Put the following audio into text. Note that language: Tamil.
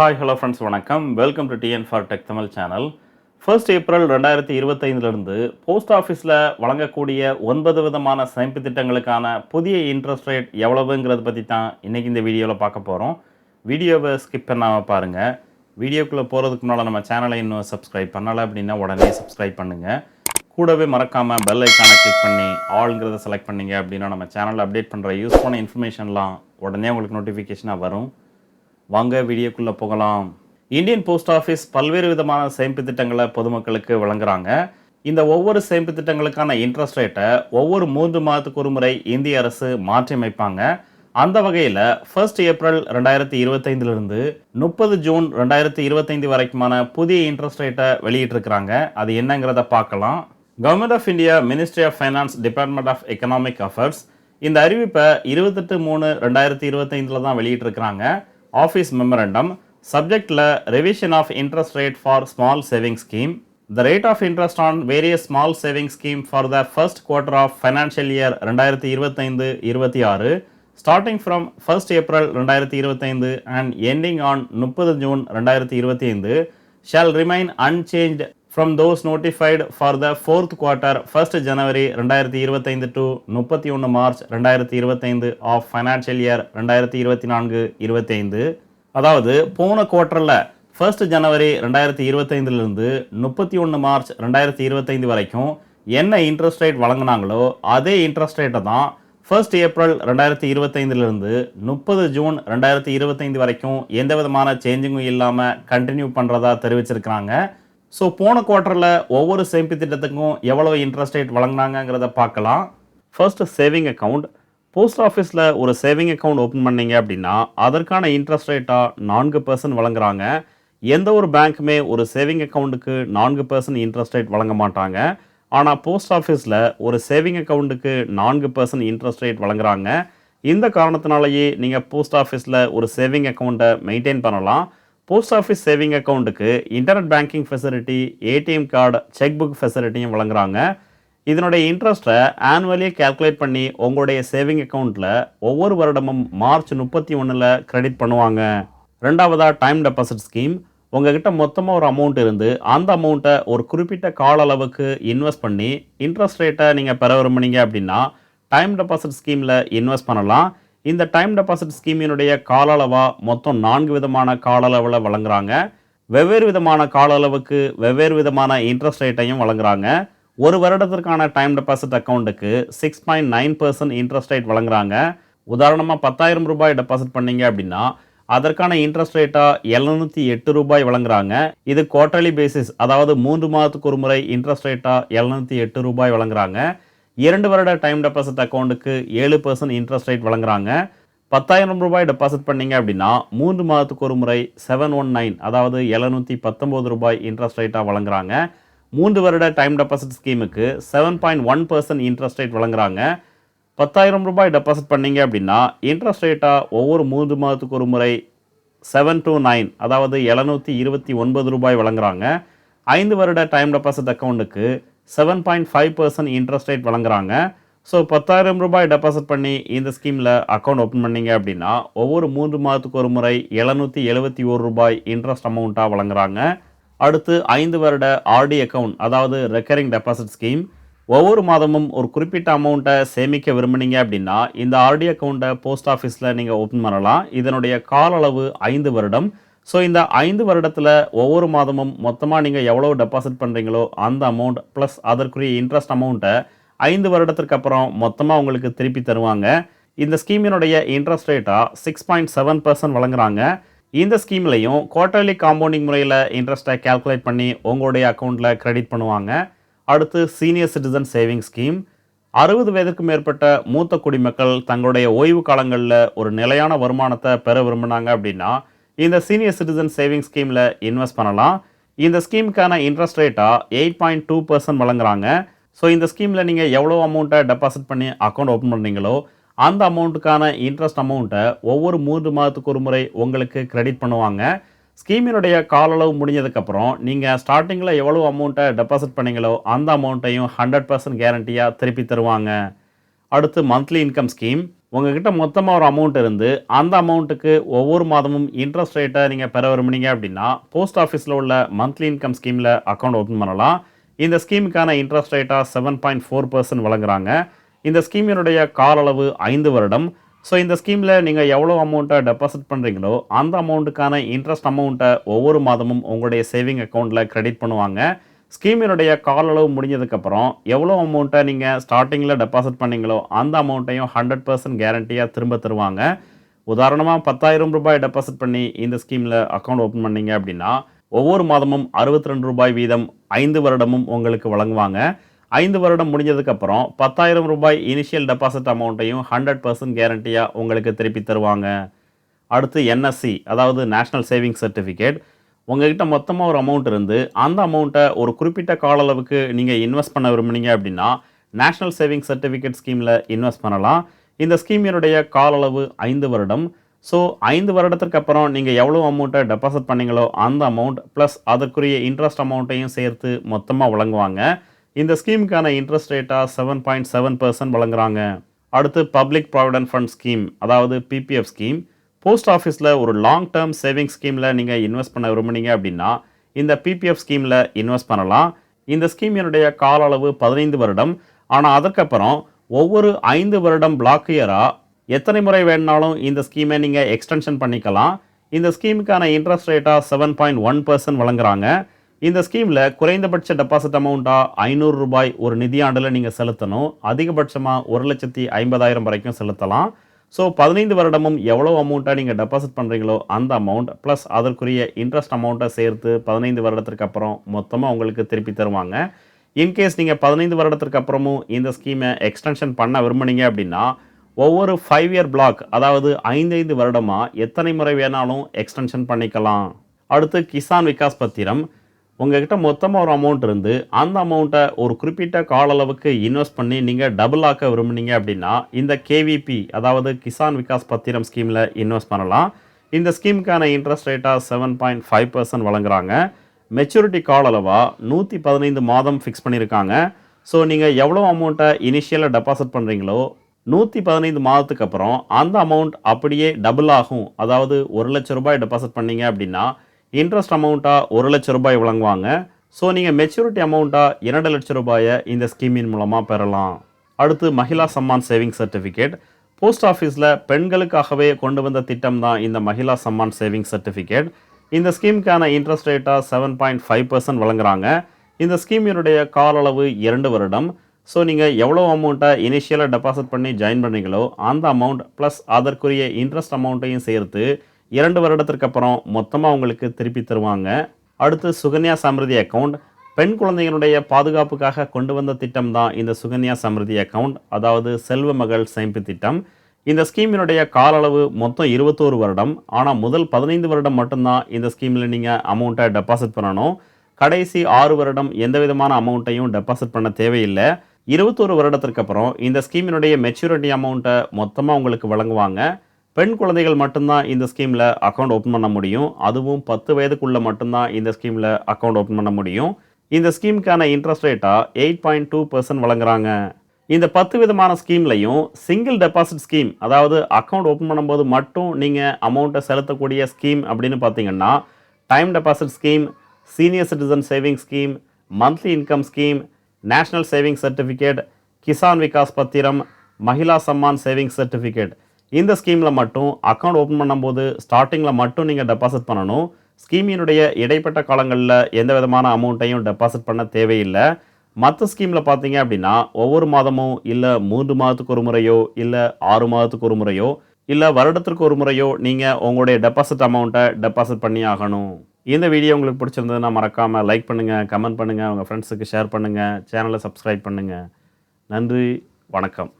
ஹாய் ஹலோ ஃப்ரெண்ட்ஸ் வணக்கம். Welcome to TN for tech Tamil channel first April ரெண்டாயிரத்தி இருபத்தைந்துலேருந்து போஸ்ட் ஆஃபீஸில் வழங்கக்கூடிய ஒன்பது விதமான சேமிப்பு திட்டங்களுக்கான புதிய இன்ட்ரெஸ்ட் ரேட் எவ்வளவுங்கிறத பற்றி தான் இன்றைக்கி இந்த வீடியோவில் பார்க்க போகிறோம் வீடியோவை ஸ்கிப் பண்ணாமல் பாருங்கள் வீடியோக்குள்ளே போகிறதுக்கு முன்னால் நம்ம சேனலை இன்னும் சப்ஸ்கிரைப் பண்ணலை அப்படின்னா உடனே சப்ஸ்கிரைப் பண்ணுங்கள் கூடவே மறக்காமல் பெல் ஐக்கானை கிளிக் பண்ணி ஆளுங்கிறத செலக்ட் பண்ணீங்க அப்படின்னா நம்ம சேனலில் அப்டேட் பண்ணுற யூஸ்ஃபுல்லான இன்ஃபர்மேஷன்லாம் உடனே உங்களுக்கு நோட்டிஃபிகேஷனாக வரும். வாங்க வீடியோக்குள்ளே போகலாம். இந்தியன் போஸ்ட் ஆஃபீஸ் பல்வேறு விதமான சேமிப்பு திட்டங்களை பொதுமக்களுக்கு வழங்குறாங்க. இந்த ஒவ்வொரு சேமிப்பு திட்டங்களுக்கான இன்ட்ரெஸ்ட் ரேட்டை ஒவ்வொரு மூன்று மாதத்துக்கு ஒரு முறை இந்திய அரசு மாற்றி அமைப்பாங்க. அந்த வகையில் ஃபர்ஸ்ட் ஏப்ரல் ரெண்டாயிரத்தி இருபத்தைந்துலேருந்து முப்பது ஜூன் ரெண்டாயிரத்தி இருபத்தைந்து வரைக்குமான புதிய இன்ட்ரெஸ்ட் ரேட்டை வெளியிட்டிருக்கிறாங்க. அது என்னங்கிறத பார்க்கலாம். Government of India ministry of finance department of economic affairs இந்த அறிவிப்பை இருபத்தெட்டு மூணு ரெண்டாயிரத்தி இருபத்தைந்தில் தான் வெளியிட்டிருக்கிறாங்க. ஆஃபீஸ் மெமரண்டம் சப்ஜெக்டில் revision of interest rate for small saving scheme the rate of interest on various small saving scheme for the first quarter of financial year ரெண்டாயிரத்தி இருபத்தைந்து இருபத்தி ஆறு ஸ்டார்டிங் ஃப்ரம் ஃபர்ஸ்ட் ஏப்ரல் ரெண்டாயிரத்தி இருபத்தைந்து அண்ட் எண்டிங் ஆன் முப்பது ஜூன் ரெண்டாயிரத்தி இருபத்தி ஐந்து shall remain unchanged from those notified for the fourth quarter first January ரெண்டாயிரத்தி இருபத்தைந்து டு முப்பத்தி ஒன்று மார்ச் ரெண்டாயிரத்தி இருபத்தைந்து ஆஃப் ஃபைனான்ஷியல் இயர் ரெண்டாயிரத்தி இருபத்தி நான்கு இருபத்தைந்து. அதாவது போன குவார்ட்டரில் ஃபர்ஸ்ட் ஜனவரி ரெண்டாயிரத்தி இருபத்தைந்துலேருந்து முப்பத்தி ஒன்று மார்ச் ரெண்டாயிரத்தி இருபத்தைந்து வரைக்கும் என்ன இன்ட்ரெஸ்ட் ரேட் வழங்கினாங்களோ அதே இன்ட்ரெஸ்ட் ரேட்டை தான் ஃபர்ஸ்ட் ஏப்ரல் ரெண்டாயிரத்தி இருபத்தைந்துலேருந்து முப்பது ஜூன் ரெண்டாயிரத்தி இருபத்தைந்து வரைக்கும் எந்த விதமான சேஞ்சிங்கும் இல்லாமல் கண்டினியூ பண்ணுறதா தெரிவிச்சிருக்கிறாங்க. ஸோ போன குவார்ட்டரில் ஒவ்வொரு சேமிப்பு திட்டத்துக்கும் எவ்வளோ இன்ட்ரெஸ்ட் ரேட் வழங்கினாங்கிறத பார்க்கலாம். ஃபர்ஸ்ட் சேவிங் அக்கௌண்ட் போஸ்ட் ஆஃபீஸில் ஒரு சேவிங் அக்கௌண்ட் ஓப்பன் பண்ணீங்க அப்படின்னா அதற்கான இன்ட்ரெஸ்ட் ரேட்டாக நான்கு பர்சன்ட் வழங்குறாங்க. எந்த ஒரு பேங்க்குமே ஒரு சேவிங் அக்கௌண்ட்டுக்கு நான்கு பர்சன்ட் இன்ட்ரெஸ்ட் ரேட் வழங்க மாட்டாங்க. ஆனால் போஸ்ட் ஆஃபீஸில் ஒரு சேவிங் அக்கௌண்ட்டுக்கு நான்கு பர்சன்ட் இன்ட்ரெஸ்ட் ரேட் வழங்குறாங்க. இந்த காரணத்தினாலேயே நீங்கள் போஸ்ட் ஆஃபீஸில் ஒரு சேவிங் அக்கௌண்ட்டை மெயின்டைன் பண்ணலாம். போஸ்ட் ஆஃபீஸ் சேவிங் அக்கௌண்ட்டுக்கு internet banking facility ATM card cheque book ஃபெசிலிட்டியும் வழங்குறாங்க. இதனுடைய இன்ட்ரெஸ்ட்டை ஆனுவலி கால்குலேட் பண்ணி உங்களுடைய சேவிங் அக்கௌண்ட்டில் ஒவ்வொரு வருடமும் மார்ச் முப்பத்தி ஒன்றில் கிரெடிட் பண்ணுவாங்க. ரெண்டாவதாக டைம் டெபாசிட் ஸ்கீம் உங்ககிட்ட மொத்தமாக ஒரு அமௌண்ட் இருந்து அந்த அமௌண்ட்டை ஒரு குறிப்பிட்ட கால அளவுக்கு இன்வெஸ்ட் பண்ணி இன்ட்ரெஸ்ட் ரேட்டை நீங்கள் பெற விரும்புனீங்க அப்படின்னா டைம் டெபாசிட் ஸ்கீமில் இன்வெஸ்ட் பண்ணலாம். இந்த டைம் டெபாசிட் ஸ்கீமினுடைய கால அளவாக மொத்தம் நான்கு விதமான கால அளவில் வழங்குறாங்க. வெவ்வேறு விதமான கால அளவுக்கு வெவ்வேறு விதமான இன்ட்ரெஸ்ட் ரேட்டையும் வழங்குறாங்க. ஒரு வருடத்திற்கான டைம் டெபாசிட் அக்கௌண்ட்டுக்கு six point nine percent interest rate வழங்குறாங்க. உதாரணமாக பத்தாயிரம் ரூபாய் டெபாசிட் பண்ணீங்க அப்படின்னா அதற்கான இன்ட்ரெஸ்ட் ரேட்டாக எழுநூற்றி எட்டு ரூபாய் வழங்குறாங்க. இது குவார்டர்லி பேசிஸ் அதாவது மூன்று மாதத்துக்கு ஒரு முறை இன்ட்ரெஸ்ட் ரேட்டாக எழுநூற்றி எட்டு ரூபாய் வழங்குறாங்க. இரண்டு வருட டைம் டெபாசிட் அக்கௌண்ட்டுக்கு ஏழு பர்சன்ட் இன்ட்ரெஸ்ட் ரேட் வழங்குறாங்க. பத்தாயிரம் ரூபாய் டெபாசிட் பண்ணீங்க அப்படின்னா மூன்று மாதத்துக்கு ஒரு முறை செவன் ஒன் நைன் அதாவது எழுநூற்றி பத்தொம்போது ரூபாய் இன்ட்ரெஸ்ட் ரேட்டாக வழங்குறாங்க. மூன்று வருட time deposit ஸ்கீமுக்கு seven point one percent interest rate வழங்குறாங்க. பத்தாயிரம் ரூபாய் டெபாசிட் பண்ணீங்க அப்படின்னா இன்ட்ரெஸ்ட் ரேட்டாக ஒவ்வொரு மூன்று மாதத்துக்கு ஒரு முறை செவன் டூ நைன் அதாவது எழுநூற்றி இருபத்தி ஒன்பது ரூபாய் வழங்குறாங்க. ஐந்து வருட டைம் டெபாசிட் அக்கௌண்ட்டுக்கு seven point five percent interest rate வழங்குறாங்க. ஸோ பத்தாயிரம் ரூபாய் டெபாசிட் பண்ணி இந்த ஸ்கீமில் அக்கௌண்ட் ஓப்பன் பண்ணீங்க அப்படின்னா ஒவ்வொரு மூன்று மாதத்துக்கு ஒரு முறை எழுநூற்றி எழுபத்தி ஒரு ரூபாய் இன்ட்ரெஸ்ட் அமௌண்ட்டாக வழங்குறாங்க. அடுத்து ஐந்து வருட ஆர்டி அக்கவுண்ட் அதாவது ரெக்கரிங் டெபாசிட் ஸ்கீம் ஒவ்வொரு மாதமும் ஒரு குறிப்பிட்ட அமௌண்ட்டை சேமிக்க விரும்புனீங்க அப்படின்னா இந்த ஆர்டி அக்கௌண்ட்டை போஸ்ட் ஆஃபீஸில் நீங்கள் ஓப்பன் பண்ணலாம். இதனுடைய கால அளவு ஐந்து வருடம். ஸோ இந்த ஐந்து வருடத்தில் ஒவ்வொரு மாதமும் மொத்தமாக நீங்கள் எவ்வளோ டெபாசிட் பண்ணுறீங்களோ அந்த அமௌண்ட் ப்ளஸ் அதற்குரிய இன்ட்ரெஸ்ட் அமௌண்ட்டை ஐந்து வருடத்திற்கு அப்புறம் மொத்தமாக உங்களுக்கு திருப்பி தருவாங்க. இந்த ஸ்கீமினுடைய இன்ட்ரெஸ்ட் ரேட்டாக சிக்ஸ் பாயிண்ட் செவன் பர்சன்ட் வழங்குறாங்க. இந்த ஸ்கீம்லையும் குவார்டர்லி காம்பவுண்டிங் முறையில் இன்ட்ரெஸ்ட்டை கால்குலேட் பண்ணி உங்களுடைய அக்கௌண்ட்டில் கிரெடிட் பண்ணுவாங்க. அடுத்து சீனியர் சிட்டிசன் சேவிங் ஸ்கீம் அறுபது வயதுக்கு மேற்பட்ட மூத்த குடிமக்கள் தங்களுடைய ஓய்வு காலங்களில் ஒரு நிலையான வருமானத்தை பெற விரும்பினாங்க அப்படின்னா இந்த சீனியர் சிட்டிசன் சேவிங் ஸ்கீமில் இன்வெஸ்ட் பண்ணலாம். இந்த ஸ்கீமுக்கான இன்ட்ரெஸ்ட் ரேட்டாக எயிட் பாயிண்ட் டூ பர்சன்ட் வழங்குறாங்க. ஸோ இந்த ஸ்கீமில் நீங்கள் எவ்வளோ அமௌண்ட்டை டெபாசிட் பண்ணி அக்கௌண்ட் ஓப்பன் பண்ணுறீங்களோ அந்த அமௌண்ட்டுக்கான இன்ட்ரெஸ்ட் அமௌண்ட்டை ஒவ்வொரு மூன்று மாதத்துக்கு ஒரு முறை உங்களுக்கு கிரெடிட் பண்ணுவாங்க. ஸ்கீமினுடைய கால அளவு முடிஞ்சதுக்கப்புறம் நீங்கள் ஸ்டார்டிங்கில் எவ்வளோ அமௌண்ட்டை டெபாசிட் பண்ணீங்களோ அந்த அமௌண்ட்டையும் ஹண்ட்ரட் பர்சன்ட் கேரண்டியாக திருப்பி தருவாங்க. அடுத்து மந்த்லி இன்கம் ஸ்கீம் உங்ககிட்ட மொத்தமாக ஒரு அமௌண்ட் இருந்து அந்த அமௌண்ட்டுக்கு ஒவ்வொரு மாதமும் இன்ட்ரெஸ்ட் ரேட்டை நீங்கள் பெற விரும்புனீங்க அப்படின்னா போஸ்ட் ஆஃபீஸில் உள்ள மந்த்லி இன்கம் ஸ்கீமில் அக்கௌண்ட் ஓப்பன் பண்ணலாம். இந்த ஸ்கீமுக்கான இன்ட்ரெஸ்ட் ரேட்டாக செவன் பாயிண்ட் ஃபோர் பர்சன்ட் வழங்குறாங்க. இந்த ஸ்கீமினுடைய கால அளவு ஐந்து வருடம். ஸோ இந்த ஸ்கீமில் நீங்கள் எவ்வளோ அமௌண்ட்டை டெபாசிட் பண்ணுறீங்களோ அந்த அமௌண்ட்டுக்கான இன்ட்ரெஸ்ட் அமௌண்ட்டை ஒவ்வொரு மாதமும் உங்களுடைய சேவிங் அக்கௌண்ட்டில் க்ரெடிட் பண்ணுவாங்க. ஸ்கீமினுடைய கால் அளவு முடிஞ்சதுக்கப்புறம் எவ்வளோ அமௌண்ட்டை நீங்கள் ஸ்டார்டிங்கில் டெபாசிட் பண்ணீங்களோ அந்த அமௌண்ட்டையும் ஹண்ட்ரட் பர்சன்ட் கேரண்டியாக திரும்ப தருவாங்க. உதாரணமாக பத்தாயிரம் ரூபாய் டெபாசிட் பண்ணி இந்த ஸ்கீமில் அக்கௌண்ட் ஓப்பன் பண்ணீங்க அப்படின்னா ஒவ்வொரு மாதமும் அறுபத்தி ரெண்டு ரூபாய் வீதம் ஐந்து வருடமும் உங்களுக்கு வழங்குவாங்க. ஐந்து வருடம் முடிஞ்சதுக்கப்புறம் பத்தாயிரம் ரூபாய் இனிஷியல் டெபாசிட் அமௌண்ட்டையும் ஹண்ட்ரட் பர்சன்ட் கேரண்டியாக உங்களுக்கு திருப்பி தருவாங்க. அடுத்து என்எஸ்சி அதாவது நேஷ்னல் சேவிங்ஸ் சர்டிஃபிகேட் உங்ககிட்ட மொத்தமாக ஒரு அமௌண்ட் இருந்து அந்த அமௌண்ட்டை ஒரு குறிப்பிட்ட கால அளவுக்கு நீங்கள் இன்வெஸ்ட் பண்ண விரும்புனீங்க அப்படின்னா நேஷ்னல் சேவிங் சர்டிஃபிகேட் ஸ்கீமில் இன்வெஸ்ட் பண்ணலாம். இந்த ஸ்கீமினுடைய கால அளவு ஐந்து வருடம். ஸோ ஐந்து வருடத்திற்கு அப்புறம் நீங்கள் எவ்வளோ அமௌண்ட்டை டெபாசிட் பண்ணீங்களோ அந்த அமௌண்ட் ப்ளஸ் அதற்குரிய இன்ட்ரெஸ்ட் அமௌண்ட்டையும் சேர்த்து மொத்தமாக வழங்குவாங்க. இந்த ஸ்கீமுக்கான இன்ட்ரெஸ்ட் ரேட்டாக செவன் பாயிண்ட் செவன் பர்சன்ட் வழங்குறாங்க. அடுத்து பப்ளிக் ப்ராவிடன்ட் ஃபண்ட் ஸ்கீம் அதாவது பிபிஎஃப் ஸ்கீம் போஸ்ட் ஆஃபீஸில் ஒரு லாங் டேர்ம் சேவிங்ஸ் ஸ்கீமில் நீங்கள் இன்வெஸ்ட் பண்ண விரும்புனீங்க அப்படின்னா இந்த பிபிஎஃப் ஸ்கீமில் இன்வெஸ்ட் பண்ணலாம். இந்த ஸ்கீமினுடைய கால அளவு பதினைந்து வருடம். ஆனால் அதற்கப்புறம் ஒவ்வொரு ஐந்து வருடம் பிளாக் இயராக எத்தனை முறை வேணுனாலும் இந்த ஸ்கீமை நீங்கள் எக்ஸ்டென்ஷன் பண்ணிக்கலாம். இந்த ஸ்கீமுக்கான இன்ட்ரெஸ்ட் ரேட்டாக செவன் பாயிண்ட் ஒன் பர்சன்ட் வழங்குறாங்க. இந்த ஸ்கீமில் குறைந்தபட்ச டெபாசிட் அமௌண்ட்டாக ஐநூறு ரூபாய் ஒரு நிதியாண்டில் நீங்கள் செலுத்தணும். அதிகபட்சமாக ஒரு லட்சத்தி ஐம்பதாயிரம் வரைக்கும் செலுத்தலாம். ஸோ பதினைந்து வருடமும் எவ்வளோ அமௌண்ட்டாக நீங்கள் டெபாசிட் பண்ணுறீங்களோ அந்த அமௌண்ட் ப்ளஸ் அதற்குரிய இன்ட்ரெஸ்ட் அமௌண்ட்டை சேர்த்து பதினைந்து வருடத்திற்கு அப்புறம் மொத்தமாக உங்களுக்கு திருப்பி தருவாங்க. இன்கேஸ் நீங்கள் பதினைந்து வருடத்திற்கு அப்புறமும் இந்த ஸ்கீமை எக்ஸ்டென்ஷன் பண்ண விரும்புனீங்க அப்படின்னா ஒவ்வொரு ஃபைவ் இயர் பிளாக் அதாவது ஐந்தைந்து வருடமாக எத்தனை முறை வேணாலும் எக்ஸ்டென்ஷன் பண்ணிக்கலாம். அடுத்து கிசான் விகாஸ் பத்திரம். உங்ககிட்ட மொத்தமாக ஒரு அமௌண்ட் இருந்து அந்த அமௌண்ட்டை ஒரு குறிப்பிட்ட கால அளவுக்கு இன்வெஸ்ட் பண்ணி நீங்கள் டபுள் ஆக்க விரும்புனீங்க அப்படின்னா இந்த கேவிபி அதாவது கிசான் விகாஸ் பத்திரம் ஸ்கீமில் இன்வெஸ்ட் பண்ணலாம். இந்த ஸ்கீமுக்கான இன்ட்ரெஸ்ட் ரேட்டாக செவன் பாயிண்ட் ஃபைவ் பர்சன்ட் வழங்குறாங்க. மெச்சூரிட்டி கால் அளவாக நூற்றி பதினைந்து மாதம் ஃபிக்ஸ் பண்ணியிருக்காங்க ஸோ நீங்கள் எவ்வளோ அமௌண்ட்டை இனிஷியலாக டெபாசிட் பண்ணுறீங்களோ நூற்றி பதினைந்து மாதத்துக்கு அப்புறம் அந்த அமௌண்ட் அப்படியே டபுள் ஆகும். அதாவது ஒரு லட்ச ரூபாய் டெபாசிட் பண்ணீங்க அப்படின்னா இன்ட்ரெஸ்ட் அமௌண்ட்டாக ஒரு லட்ச ரூபாய் வழங்குவாங்க. ஸோ நீங்கள் மெச்சூரிட்டி அமௌண்ட்டாக இரண்டு லட்ச ரூபாயை இந்த ஸ்கீமின் மூலமாக பெறலாம். அடுத்து Mahila Samman saving certificate post ஆஃபீஸில் பெண்களுக்காகவே கொண்டு வந்த திட்டம் தான் இந்த மகிழா சம்மான் சேவிங் சர்டிஃபிகேட் இந்த ஸ்கீமுக்கான இன்ட்ரெஸ்ட் ரேட்டாக செவன் பாயிண்ட் ஃபைவ் பர்சன்ட் வழங்குறாங்க. இந்த ஸ்கீமினுடைய கால அளவு இரண்டு வருடம். ஸோ நீங்கள் எவ்வளோ அமௌண்ட்டை இனிஷியலாக டெபாசிட் பண்ணி ஜாயின் பண்ணீங்களோ அந்த அமௌண்ட் ப்ளஸ் அதற்குரிய இன்ட்ரெஸ்ட் அமௌண்ட்டையும் சேர்த்து இரண்டு வருடத்திற்கு அப்புறம் மொத்தமாக உங்களுக்கு திருப்பி தருவாங்க. அடுத்து சுகன்யா சமிருதி அக்கவுண்ட் பெண் குழந்தைகளுடைய பாதுகாப்புக்காக கொண்டு வந்த திட்டம் தான் இந்த சுகன்யா சமிருதி அக்கவுண்ட் அதாவது செல்வ மகள் சேமிப்பு திட்டம். இந்த ஸ்கீமினுடைய கால அளவு மொத்தம் இருபத்தோரு வருடம். ஆனால் முதல் பதினைந்து வருடம் மட்டும்தான் இந்த ஸ்கீமில் நீங்கள் அமௌண்ட்டை டெபாசிட் பண்ணணும். கடைசி ஆறு வருடம் எந்த விதமான அமௌண்ட்டையும் டெபாசிட் பண்ண தேவையில்லை. இருபத்தோரு வருடத்திற்கு அப்புறம் இந்த ஸ்கீமினுடைய மெச்சூரிட்டி அமௌண்ட்டை மொத்தமாக உங்களுக்கு வழங்குவாங்க. பெண் குழந்தைகள் மட்டும்தான் இந்த ஸ்கீமில் அக்கௌண்ட் ஓப்பன் பண்ண முடியும். அதுவும் பத்து வயதுக்குள்ளே மட்டும்தான் இந்த ஸ்கீமில் அக்கௌண்ட் ஓப்பன் பண்ண முடியும். இந்த ஸ்கீமுக்கான இன்ட்ரெஸ்ட் ரேட்டாக எயிட் பாயிண்ட் டூ பர்சன்ட் வழங்குறாங்க. இந்த பத்து விதமான ஸ்கீம்லையும் சிங்கிள் டெபாசிட் ஸ்கீம் அதாவது அக்கௌண்ட் ஓப்பன் பண்ணும்போது மட்டும் நீங்கள் அமௌண்ட்டை செலுத்தக்கூடிய ஸ்கீம் அப்படின்னு பார்த்தீங்கன்னா time deposit scheme senior citizen saving scheme monthly income scheme national saving certificate Kisan Vikas பத்திரம் மகிழா சம்மான் சேவிங் சர்டிஃபிகேட் இந்த ஸ்கீமில் மட்டும் அக்கௌண்ட் ஓப்பன் பண்ணும்போது ஸ்டார்டிங்கில் மட்டும் நீங்கள் டெபாசிட் பண்ணணும். ஸ்கீமினுடைய இடைப்பட்ட காலங்களில் எந்த விதமான அமௌண்ட்டையும் டெபாசிட் பண்ண தேவையில்லை. மற்ற ஸ்கீமில் பார்த்தீங்க அப்படின்னா ஒவ்வொரு மாதமும் இல்லை மூன்று மாதத்துக்கு ஒரு முறையோ இல்லை ஆறு மாதத்துக்கு ஒரு முறையோ இல்லை வருடத்திற்கு ஒரு முறையோ நீங்கள் உங்களுடைய டெபாசிட் அமௌண்ட்டை டெபாசிட் பண்ணி ஆகணும். இந்த வீடியோ உங்களுக்கு பிடிச்சிருந்ததுன்னா மறக்காமல் லைக் பண்ணுங்கள் கமெண்ட் பண்ணுங்கள் உங்கள் ஃப்ரெண்ட்ஸுக்கு ஷேர் பண்ணுங்கள் சேனலை சப்ஸ்கிரைப் பண்ணுங்கள் நன்றி வணக்கம்.